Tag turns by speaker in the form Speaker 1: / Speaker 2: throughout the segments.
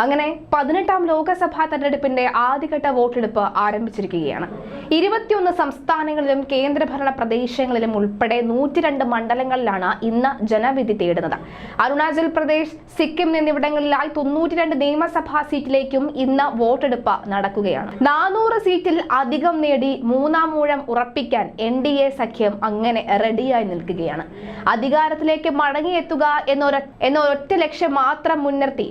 Speaker 1: അങ്ങനെ പതിനെട്ടാം ലോക്സഭാ തെരഞ്ഞെടുപ്പിന്റെ ആദ്യഘട്ട വോട്ടെടുപ്പ് ആരംഭിച്ചിരിക്കുകയാണ്. ഇരുപത്തിയൊന്ന് സംസ്ഥാനങ്ങളിലും കേന്ദ്രഭരണ പ്രദേശങ്ങളിലും ഉൾപ്പെടെ നൂറ്റിരണ്ട് മണ്ഡലങ്ങളിലാണ് ഇന്ന് ജനവിധി തേടുന്നത്. അരുണാചൽ പ്രദേശ് സിക്കിം എന്നിവിടങ്ങളിലായി തൊണ്ണൂറ്റിരണ്ട് നിയമസഭാ സീറ്റിലേക്കും ഇന്ന് വോട്ടെടുപ്പ് നടക്കുകയാണ്. നാനൂറ് സീറ്റിൽ അധികം നേടി മൂന്നാം മൂഴം ഉറപ്പിക്കാൻ എൻ ഡി എ സഖ്യം അങ്ങനെ റെഡിയായി നിൽക്കുകയാണ്. അധികാരത്തിലേക്ക് മടങ്ങിയെത്തുക എന്നൊരു എന്നൊരൊറ്റ ലക്ഷ്യം മാത്രം മുൻനിർത്തി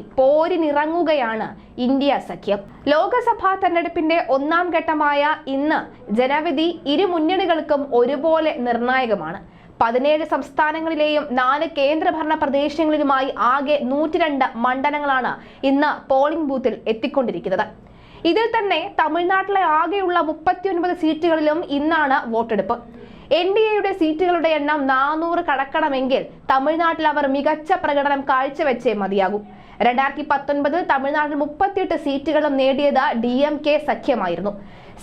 Speaker 1: പോരിനിറങ്ങുകയാണ് ഇന്ത്യ സഖ്യം. ലോക്സഭാ തെരഞ്ഞെടുപ്പിന്റെ ഒന്നാം ഘട്ടമായ ഇന്ന് ജനവിധി ഇരു മുന്നണികൾക്കും ഒരുപോലെ നിർണായകമാണ്. പതിനേഴ് സംസ്ഥാനങ്ങളിലെയും നാല് കേന്ദ്രഭരണ പ്രദേശങ്ങളിലുമായി ആകെ നൂറ്റിരണ്ട് മണ്ഡലങ്ങളാണ് ഇന്ന് പോളിംഗ് ബൂത്തിൽ എത്തിക്കൊണ്ടിരിക്കുന്നത്. ഇതിൽ തന്നെ തമിഴ്നാട്ടിലെ ആകെയുള്ള മുപ്പത്തിയൊൻപത് സീറ്റുകളിലും ഇന്നാണ് വോട്ടെടുപ്പ്. എൻ ഡി എയുടെ സീറ്റുകളുടെ എണ്ണം നാനൂറ് കടക്കണമെങ്കിൽ തമിഴ്നാട്ടിൽ അവർ മികച്ച പ്രകടനം കാഴ്ചവെച്ചേ മതിയാകും. രണ്ടായിരത്തി പത്തൊൻപതിൽ തമിഴ്നാട്ടിൽ മുപ്പത്തിയെട്ട് സീറ്റുകളും നേടിയത് ഡി എം കെ സഖ്യമായിരുന്നു.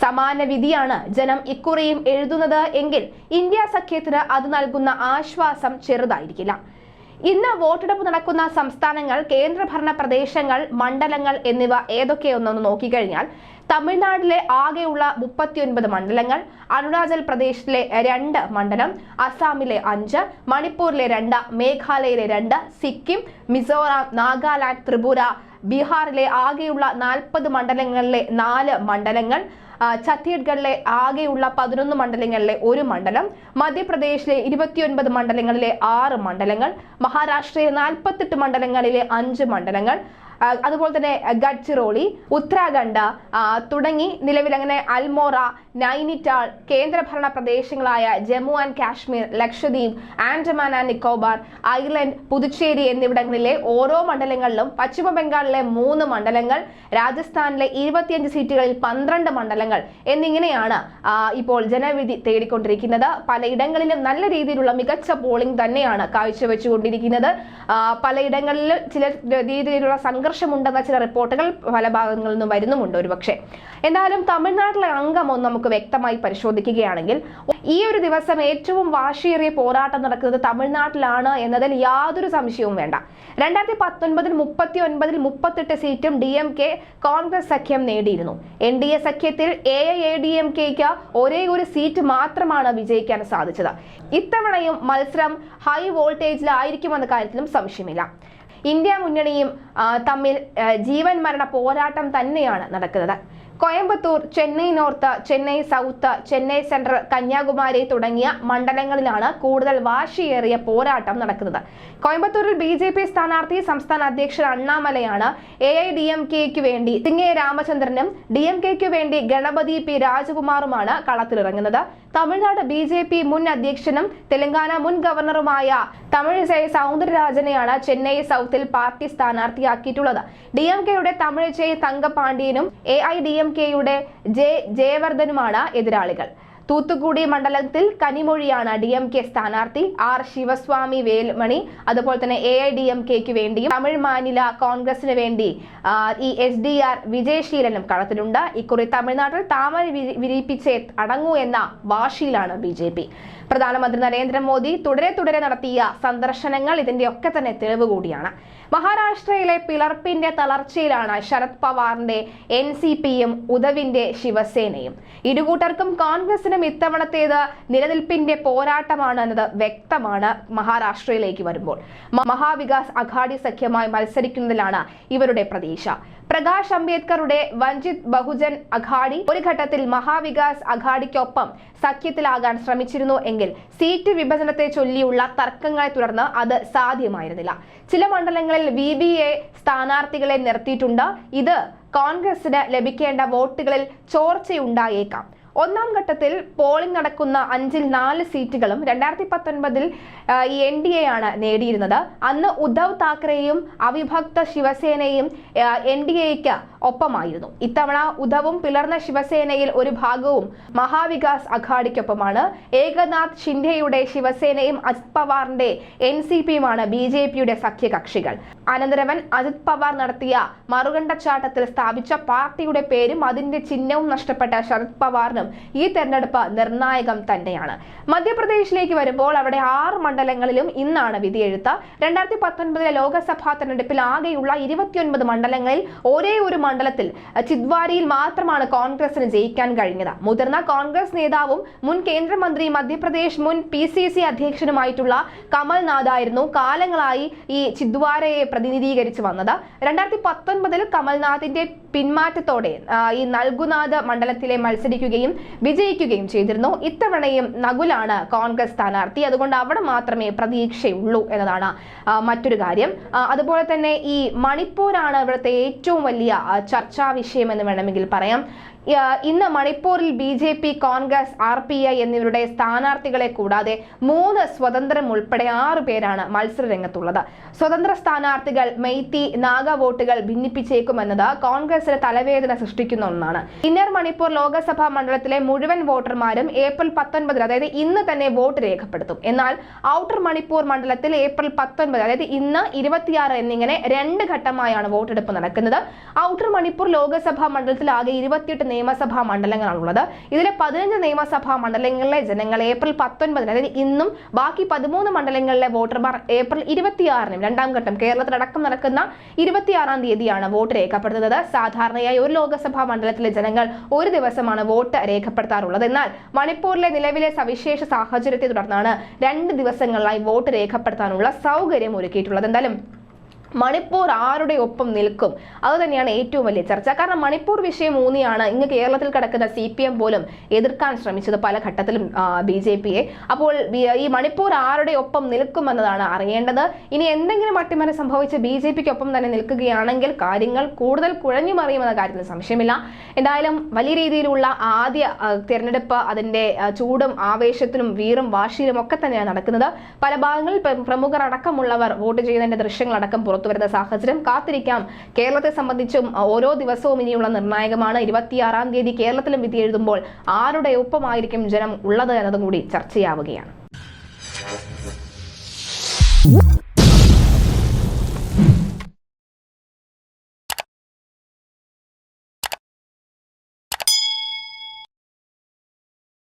Speaker 1: സമാന വിധിയാണ് ജനം ഇക്കുറിയും എഴുതുന്നത് എങ്കിൽ ഇന്ത്യ സഖ്യത്തിന് അത് നൽകുന്ന ആശ്വാസം ചെറുതായിരിക്കില്ല. ഇന്ന് വോട്ടെടുപ്പ് നടക്കുന്ന സംസ്ഥാനങ്ങൾ കേന്ദ്രഭരണ പ്രദേശങ്ങൾ മണ്ഡലങ്ങൾ എന്നിവ ഏതൊക്കെയൊന്നൊന്ന് നോക്കിക്കഴിഞ്ഞാൽ തമിഴ്നാട്ടിലെ ആകെയുള്ള മുപ്പത്തിയൊൻപത് മണ്ഡലങ്ങൾ അരുണാചൽ പ്രദേശിലെ രണ്ട് മണ്ഡലം അസാമിലെ അഞ്ച് മണിപ്പൂരിലെ രണ്ട് മേഘാലയയിലെ രണ്ട് സിക്കിം മിസോറാം നാഗാലാൻഡ് ത്രിപുര ബീഹാറിലെ ആകെയുള്ള നാൽപ്പത് മണ്ഡലങ്ങളിലെ നാല് മണ്ഡലങ്ങൾ ഛത്തീസ്ഗഡിലെ ആകെയുള്ള പതിനൊന്ന് മണ്ഡലങ്ങളിലെ ഒരു മണ്ഡലം മധ്യപ്രദേശിലെ ഇരുപത്തിയൊൻപത് മണ്ഡലങ്ങളിലെ ആറ് മണ്ഡലങ്ങൾ മഹാരാഷ്ട്രയിലെ നാൽപ്പത്തെട്ട് മണ്ഡലങ്ങളിലെ അഞ്ച് മണ്ഡലങ്ങൾ അതുപോലെ തന്നെ ഗഡ്ചിറോളി ഉത്തരാഖണ്ഡ് തുടങ്ങി നിലവിൽ അങ്ങനെ അൽമോറ നൈനിറ്റാൾ കേന്ദ്രഭരണ പ്രദേശങ്ങളായ Jammu and Kashmir Lakshadweep Andaman and Nicobar island Puducherry എന്നിവിടങ്ങളിലെ ഓരോ മണ്ഡലങ്ങളിലും പശ്ചിമ ബംഗാളിലെ മൂന്ന് മണ്ഡലങ്ങൾ രാജസ്ഥാനിലെ ഇരുപത്തിയഞ്ച് സീറ്റുകളിൽ പന്ത്രണ്ട് മണ്ഡലങ്ങൾ എന്നിങ്ങനെയാണ് ഇപ്പോൾ ജനവിധി തേടിക്കൊണ്ടിരിക്കുന്നത്. പലയിടങ്ങളിലും നല്ല രീതിയിലുള്ള മികച്ച പോളിംഗ് തന്നെയാണ് കാഴ്ചവെച്ചുകൊണ്ടിരിക്കുന്നത്. പലയിടങ്ങളിലും ചില രീതിയിലുള്ള സംഘർഷമുണ്ടെന്ന ചില റിപ്പോർട്ടുകൾ പല ഭാഗങ്ങളിൽ നിന്നും വരുന്നുമുണ്ട് ഒരുപക്ഷെ. എന്തായാലും തമിഴ്നാട്ടിലെ അംഗം ഒന്ന് നമുക്ക് വ്യക്തമായി പരിശോധിക്കുകയാണെങ്കിൽ ഈ ഒരു ദിവസം ഏറ്റവും വാശിയേറിയ പോരാട്ടം നടക്കുന്നത് തമിഴ്നാട്ടിലാണ് എന്നതിൽ യാതൊരു സംശയവും വേണ്ട. രണ്ടായിരത്തി പത്തൊൻപതിൽ മുപ്പത്തി ഒൻപതിൽ മുപ്പത്തെട്ട് സീറ്റും ഡി എം കെ കോൺഗ്രസ് സഖ്യം നേടിയിരുന്നു. എൻ ഡി എ സഖ്യത്തിൽ എ എ ഡി എം കെക്ക് ഒരേ ഒരു സീറ്റ് മാത്രമാണ് വിജയിക്കാൻ സാധിച്ചത്. ഇത്തവണയും മത്സരം ഹൈ വോൾട്ടേജിലായിരിക്കുമെന്ന കാര്യത്തിലും സംശയമില്ല. ഇന്ത്യ മുന്നണിയും തമ്മിൽ ജീവൻ മരണ പോരാട്ടം തന്നെയാണ് നടക്കുന്നത്. Coimbatore Chennai north Chennai south Chennai central Kanyakumari തുടങ്ങിയ മണ്ഡലങ്ങളിലാണ് കൂടുതൽ വാശിയേറിയ പോരാട്ടം നടക്കുന്നത്. കോയമ്പത്തൂരിൽ ബി ജെ പി സ്ഥാനാർത്ഥി സംസ്ഥാന അധ്യക്ഷൻ അണ്ണാമലയാണ് എ ഐ ഡി എം കെക്ക് വേണ്ടി തിങ്ങേ രാമചന്ദ്രനും ഡി എം കെക്ക് വേണ്ടി ഗണപതി പി രാജകുമാറുമാണ് കളത്തിലിറങ്ങുന്നത്. തമിഴ്നാട് ബി ജെ പി മുൻ അധ്യക്ഷനും തെലങ്കാന മുൻ ഗവർണറുമായ തമിഴിസൈ സൗന്ദരരാജനെയാണ് ചെന്നൈ സൗത്തിൽ പാർട്ടി സ്ഥാനാർത്ഥിയാക്കിയിട്ടുള്ളത്. ഡി എം കെയുടെ തമിഴിസൈ തങ്കപാണ്ഡ്യനും എ ഐ ഡി എം കെയുടെ ജെ ജയവർദ്ധനുമാണ് എതിരാളികൾ. തൂത്തുക്കുടി മണ്ഡലത്തിൽ കനിമൊഴിയാണ് ഡി എം കെ സ്ഥാനാർത്ഥി ആർ ശിവസ്വാമി വേൽമണി. അതുപോലെ തന്നെ എ ഐ ഡി എം കെക്ക് വേണ്ടിയും തമിഴ് മാനില കോൺഗ്രസിന് വേണ്ടി ഈ എസ് ഡി ആർ വിജയശീലനും കളത്തിലുണ്ട്. ഇക്കുറി തമിഴ്നാട്ടിൽ താമര വിരി- വിരിപ്പിച്ചേ അടങ്ങൂ എന്ന വാശിയിലാണ് ബി ജെ പി. പ്രധാനമന്ത്രി നരേന്ദ്രമോദി തുടരെ തുടരെ നടത്തിയ സന്ദർശനങ്ങൾ ഇതിന്റെ ഒക്കെ തന്നെ തെളിവ് കൂടിയാണ്. മഹാരാഷ്ട്രയിലെ പിളർപ്പിന്റെ തളർച്ചയിലാണ് ശരത് പവാറിന്റെ എൻ സി പിയും ഉദവിന്റെ ശിവസേനയും. ഇരുകൂട്ടർക്കും കോൺഗ്രസിനും ഇത്തവണത്തേത് നിലനിൽപ്പിന്റെ പോരാട്ടമാണ് എന്നത് വ്യക്തമാണ് മഹാരാഷ്ട്രയിലേക്ക് വരുമ്പോൾ. മഹാവികാസ് അഘാടി സഖ്യമായി മത്സരിക്കുന്നതിലാണ് ഇവരുടെ പ്രതീക്ഷ. പ്രകാശ് അംബേദ്കറുടെ വഞ്ചിത് ബഹുജൻ അഘാടി ഒരു ഘട്ടത്തിൽ മഹാവികാസ് അഘാടിക്കൊപ്പം സഖ്യത്തിലാകാൻ ശ്രമിച്ചിരുന്നു എങ്കിൽ സീറ്റ് വിഭജനത്തെ ചൊല്ലിയുള്ള തർക്കങ്ങളെ തുടർന്ന് അത് സാധ്യമായിരുന്നില്ല. ചില മണ്ഡലങ്ങളിൽ വി ബി എ സ്ഥാനാർത്ഥികളെ നിർത്തിയിട്ടുണ്ട്. ഇത് കോൺഗ്രസിന് ലഭിക്കേണ്ട വോട്ടുകളിൽ ചോർച്ചയുണ്ടായേക്കാം. ഒന്നാം ഘട്ടത്തിൽ പോളിംഗ് നടക്കുന്ന അഞ്ചിൽ നാല് സീറ്റുകളും രണ്ടായിരത്തി പത്തൊൻപതിൽ എൻ ഡി എ ആണ് നേടിയിരുന്നത്. അന്ന് ഉദ്ധവ് താക്കറെയും അവിഭക്ത ശിവസേനയും എൻ ഡി എക്ക് ഒപ്പമായിരുന്നു. ഇത്തവണ ഉദ്ധവും പിളർന്ന ശിവസേനയിൽ ഒരു ഭാഗവും മഹാവികാസ് അഘാഡിക്കൊപ്പമാണ് ഏകനാഥ് ഷിൻഡെയുടെ ശിവസേനയും അജിത് പവാറിന്റെ എൻ സി പിയുമാണ് ബി ജെ പിയുടെ സഖ്യകക്ഷികൾ. അനന്തരവൻ അജിത് പവാർ നടത്തിയ മറുകണ്ടച്ചാട്ടത്തിൽ സ്ഥാപിച്ച പാർട്ടിയുടെ പേരും അതിന്റെ ചിഹ്നവും നഷ്ടപ്പെട്ട ശരത് പവാറിനും ഈ തെരഞ്ഞെടുപ്പ് നിർണായകം തന്നെയാണ്. മധ്യപ്രദേശിലേക്ക് വരുമ്പോൾ അവിടെ ആറ് മണ്ഡലങ്ങളിലും ഇന്നാണ് വിധിയെഴുത്ത്. രണ്ടായിരത്തി പത്തൊൻപതിലെ ലോക്സഭാ തെരഞ്ഞെടുപ്പിൽ ആകെയുള്ള ഇരുപത്തിയൊൻപത് മണ്ഡലങ്ങളിൽ ഒരേ ഒരു മണ്ഡലത്തിൽ ചിദ്വാരിയിൽ മാത്രമാണ് കോൺഗ്രസിന് ജയിക്കാൻ കഴിഞ്ഞത്. മുതിർന്ന കോൺഗ്രസ് നേതാവും മുൻ കേന്ദ്രമന്ത്രി മധ്യപ്രദേശ് മുൻ പി സി സി അധ്യക്ഷനുമായിട്ടുള്ള കമൽനാഥ് ആയിരുന്നു കാലങ്ങളായി ഈ ചിദ്വാരയെ പ്രതിനിധീകരിച്ച് വന്നത്. രണ്ടായിരത്തി പത്തൊൻപതിൽ കമൽനാഥിന്റെ പിന്മാറ്റത്തോടെ ഈ നൽകുനാഥ് മണ്ഡലത്തിലെ മത്സരിക്കുകയും വിജയിക്കുകയും ചെയ്തിരുന്നു. ഇത്തവണയും നകുലാണ് കോൺഗ്രസ് സ്ഥാനാർത്ഥി. അതുകൊണ്ട് അവിടെ മാത്രമേ പ്രതീക്ഷയുള്ളൂ എന്നതാണ് മറ്റൊരു കാര്യം. അതുപോലെ തന്നെ ഈ മണിപ്പൂരാണ് ഇവിടുത്തെ ഏറ്റവും വലിയ ചർച്ചാ വിഷയം എന്ന് വേണമെങ്കിൽ പറയാം. ഇന്ന് മണിപ്പൂരിൽ B J P Congress R P I എന്നിവരുടെ സ്ഥാനാർത്ഥികളെ കൂടാതെ മൂന്ന് സ്വതന്ത്രം ഉൾപ്പെടെ ആറ് പേരാണ് മത്സര രംഗത്തുള്ളത് സ്വതന്ത്ര സ്ഥാനാർത്ഥികൾ മെയ്ത്തി നാഗ വോട്ടുകൾ ഭിന്നിപ്പിച്ചേക്കുമെന്നത് കോൺഗ്രസിന് തലവേദന സൃഷ്ടിക്കുന്ന ഒന്നാണ്. ഇന്നർ മണിപ്പൂർ ലോക്സഭാ മണ്ഡലത്തിലെ മുഴുവൻ വോട്ടർമാരും ഏപ്രിൽ പത്തൊൻപതിന് അതായത് ഇന്ന് തന്നെ വോട്ട് രേഖപ്പെടുത്തും. എന്നാൽ ഔട്ടർ മണിപ്പൂർ മണ്ഡലത്തിൽ ഏപ്രിൽ പത്തൊൻപത് അതായത് ഇന്ന് ഇരുപത്തിയാറ് എന്നിങ്ങനെ രണ്ട് ഘട്ടമായാണ് വോട്ടെടുപ്പ് നടക്കുന്നത്. ഔട്ടർ മണിപ്പൂർ ലോക്സഭാ മണ്ഡലത്തിൽ ആകെ ഇരുപത്തിയെട്ട് നിയമസഭാ മണ്ഡലങ്ങളാണുള്ളത്. ഇതിലെ പതിനഞ്ച് നിയമസഭാ മണ്ഡലങ്ങളിലെ ജനങ്ങൾ ഏപ്രിൽ പത്തൊൻപതിന് അതായത് ഇന്നും ബാക്കി പതിമൂന്ന് മണ്ഡലങ്ങളിലെ വോട്ടർമാർ ഏപ്രിൽ ഇരുപത്തിയാറിനും രണ്ടാം ഘട്ടം കേരളത്തിലടക്കം നടക്കുന്ന ഇരുപത്തിയാറാം തീയതിയാണ് വോട്ട് രേഖപ്പെടുത്തുന്നത്. സാധാരണയായി ഒരു ലോക്സഭാ മണ്ഡലത്തിലെ ജനങ്ങൾ ഒരു ദിവസമാണ് വോട്ട് രേഖപ്പെടുത്താറുള്ളത്. എന്നാൽ മണിപ്പൂരിലെ നിലവിലെ സവിശേഷ സാഹചര്യത്തെ തുടർന്നാണ് രണ്ട് ദിവസങ്ങളിലായി വോട്ട് രേഖപ്പെടുത്താനുള്ള സൗകര്യം ഒരുക്കിയിട്ടുള്ളത് എന്തായാലും മണിപ്പൂർ ആരുടെ ഒപ്പം നിൽക്കും? അത് തന്നെയാണ് ഏറ്റവും വലിയ ചർച്ച. കാരണം മണിപ്പൂർ വിഷയം ഊന്നിയാണ് ഇങ്ങ് കേരളത്തിൽ കിടക്കുന്ന സി പി എം പോലും എതിർക്കാൻ ശ്രമിച്ചത് പല ഘട്ടത്തിലും ബി ജെ പിയെ. അപ്പോൾ ഈ മണിപ്പൂർ ആരുടെ ഒപ്പം നിൽക്കുമെന്നതാണ് അറിയേണ്ടത്. ഇനി എന്തെങ്കിലും അട്ടിമറി സംഭവിച്ച് ബി ജെ പിക്ക് ഒപ്പം തന്നെ നിൽക്കുകയാണെങ്കിൽ കാര്യങ്ങൾ കൂടുതൽ കുഴഞ്ഞു മറിയുമെന്ന കാര്യത്തിൽ സംശയമില്ല. എന്തായാലും വലിയ രീതിയിലുള്ള ആദ്യ തിരഞ്ഞെടുപ്പ് അതിന്റെ ചൂടും ആവേശത്തിനും വീറും വാശിയിലും ഒക്കെ തന്നെയാണ് നടക്കുന്നത്. പല ഭാഗങ്ങളിൽ പ്ര- പ്രമുഖർ അടക്കമുള്ളവർ വോട്ട് ചെയ്യുന്നതിന്റെ ദൃശ്യങ്ങൾ അടക്കം പുറത്തുവരുന്ന സാഹചര്യം കാത്തിരിക്കാം. കേരളത്തെ സംബന്ധിച്ചും ഓരോ ദിവസവും ഇനിയുള്ള നിർണായകമാണ്. ഇരുപത്തിയാറാം തീയതി കേരളത്തിലും വിധി എഴുതുമ്പോൾ ആരുടെ ഒപ്പമായിരിക്കും ജനം ഉള്ളത് എന്നതും കൂടി ചർച്ചയാവുകയാണ്.